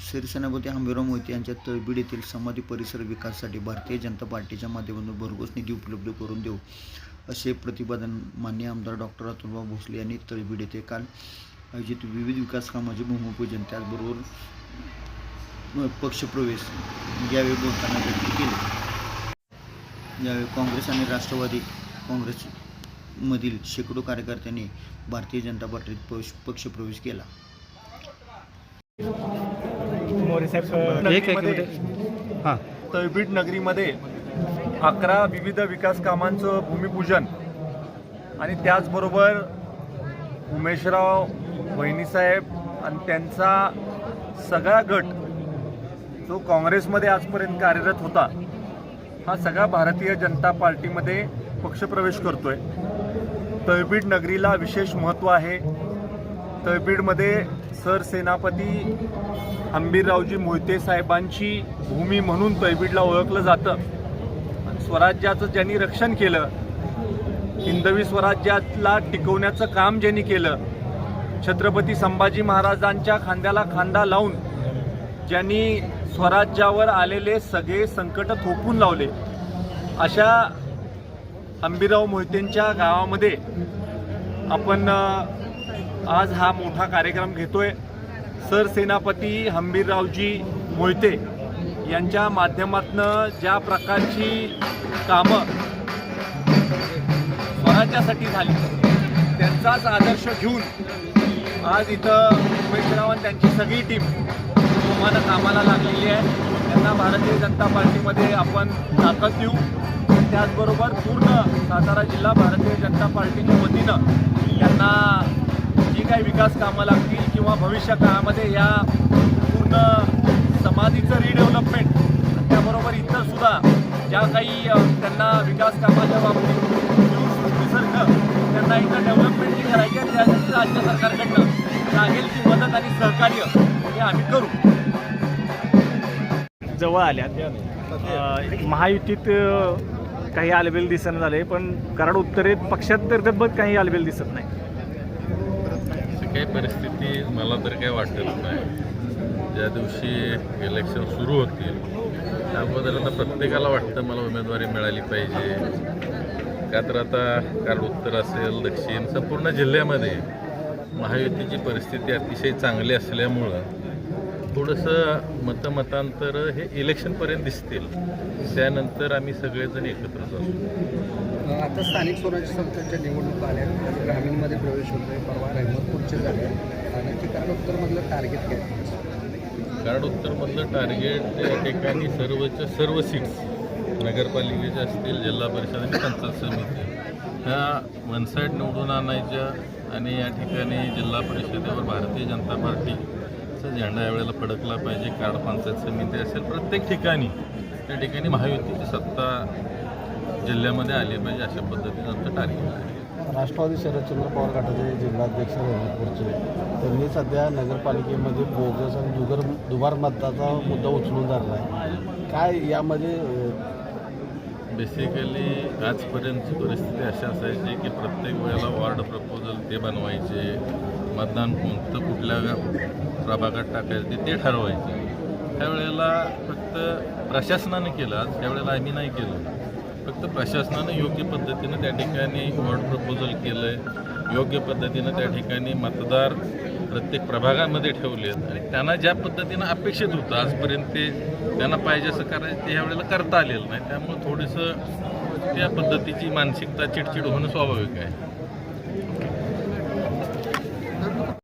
शिवसेनापती हंबीराव मोहिते यांच्या तळबीड येथील समाधी परिसर विकासासाठी भारतीय जनता पार्टीच्या माध्यमातून भरघोस निधी उपलब्ध करून देऊ असे प्रतिपादन मान्य आमदार डॉक्टर अतुलभाऊ भोसले यांनी तळबीड येथे काल आयोजित विविध विकास कामाचे भूमिपूजन त्याचबरोबर पक्षप्रवेश यावेळी बोलताना व्यक्त केले. यावेळी काँग्रेस आणि राष्ट्रवादी काँग्रेसमधील शेकडो कार्यकर्त्यांनी भारतीय जनता पार्टीत पक्ष पक्षप्रवेश केला. मोरे साहेब एक एक नगरीमध्ये- मिनिट. हां. तळबीड नगरीमध्ये अकरा विविध विकास कामांचं भूमिपूजन आणि त्याचबरोबर उमेशराव वहिनीसाहेब आणि त्यांचा सगळा गट जो काँग्रेसमध्ये आजपर्यंत कार्यरत होता हा सगळा भारतीय जनता पार्टीमध्ये पक्षप्रवेश करतोय. तळबीड नगरीला विशेष महत्त्व आहे. तळबीडमध्ये सरसेनापती हंबीररावजी मोहिते साहेबांची भूमी म्हणून तैबीडला ओळखलं जातं. स्वराज्याचं ज्यांनी रक्षण केलं हिंदवी स्वराज्याला टिकवण्याचं काम ज्यांनी केलं छत्रपती संभाजी महाराजांच्या खांद्याला खांदा लावून ज्यांनी स्वराज्यावर आलेले सगळे संकट थोपून लावले अशा अंबीराव मोहितेंच्या गावामध्ये आपण आज हा मोठा कार्यक्रम घेतोय. सरसेनापती हंबीररावजी मोहिते यांच्या माध्यमातनं ज्या प्रकारची कामं स्वराज्यासाठी झाली त्यांचाच आदर्श घेऊन आज इथं उमेशराव आणि त्यांची सगळी टीम तुम्हाला कामाला लागलेली आहे. त्यांना भारतीय जनता पार्टीमध्ये आपण ताकद देऊ. त्याचबरोबर पूर्ण सातारा जिल्हा भारतीय जनता पार्टीच्या वतीनं त्यांना काही विकास कामं लागतील किंवा भविष्य काळामध्ये या पूर्ण समाधीचं रिडेव्हलपमेंट त्याबरोबर इतर सुद्धा ज्या काही त्यांना विकास कामाच्या बाबतीत जीवसृष्टीसारखं त्यांना इथं डेव्हलपमेंट जी करायची आहे त्यासाठी राज्य सरकारकडनं लागेल ती मदत आणि सहकार्य हे आम्ही करू. जवळ आल्यात. अ, महायुतीत काही आलबेल दिसणं झाले पण कराड उत्तरेत पक्षात तर दब्बत काही आलबेल दिसत नाही. काही परिस्थिती मला तर काही वाटत नाही. ज्या दिवशी इलेक्शन सुरू होतील त्याबद्दल आता प्रत्येकाला वाटतं मला उमेदवारी मिळाली पाहिजे. का तर आता काल उत्तर असेल दक्षिण संपूर्ण जिल्ह्यामध्ये महायुतीची परिस्थिती अतिशय चांगली असल्यामुळं थोडंसं मतमतांतर हे इलेक्शनपर्यंत दिसतील. त्यानंतर आम्ही सगळेजण एकत्रच असू आता स्थानिक स्वराज्य संस्थांच्या निवडणुका आल्या. ग्रामीणमध्ये प्रवेश होतोय. परवा रहमतपूरचे झाले. नक्की कारण उत्तरमधलं टार्गेट काय? कारण उत्तरमधलं टार्गेट या ठिकाणी सर्वच्या सर्व सीट्स नगरपालिकेच्या असतील जिल्हा परिषद आणि पंचायत समिती. ह्या वन साईड निवडून आणायच्या आणि या ठिकाणी जिल्हा परिषदेवर भारतीय जनता पार्टीचा झेंडा यावेळेला फडकला पाहिजे. कार्ड पंचायत समिती असेल प्रत्येक ठिकाणी त्या ठिकाणी महायुतीची सत्ता जिल्ह्यामध्ये आली पाहिजे अशा पद्धतीचं आमचं टार्गेट आहे. राष्ट्रवादी शरदचंद्र पवार गटाचे जिल्हाध्यक्ष रहमतपूरचे त्यांनी सध्या नगरपालिकेमध्ये बोगस आणि दुगर दुबार मतदाचा मुद्दा उचलून धरला आहे. काय यामध्ये बेसिकली आजपर्यंतची परिस्थिती अशी असायची की प्रत्येक वेळेला वॉर्ड प्रपोजल ते बनवायचे. मतदान कोणतं कुठल्या प्रभागात टाकायचं ते- ते ठरवायचे. त्यावेळेला फक्त प्रशासनानं केलं. आज त्यावेळेला आम्ही नाही केलं. फक्त प्रशासनानं योग्य पद्धतीनं त्या ठिकाणी वॉर्ड प्रपोजल केलं आहे योग्य पद्धतीनं त्या ठिकाणी मतदार प्रत्येक प्रभागामध्ये ठेवलेत. आणि त्यांना ज्या पद्धतीनं अपेक्षित होतं आजपर्यंत ते त्यांना पाहिजे असं करायचं ते ह्यावेळेला करता आलेलं नाही. त्यामुळे थोडंसं त्या पद्धतीची मानसिकता चिडचिड होणं स्वाभाविक आहे.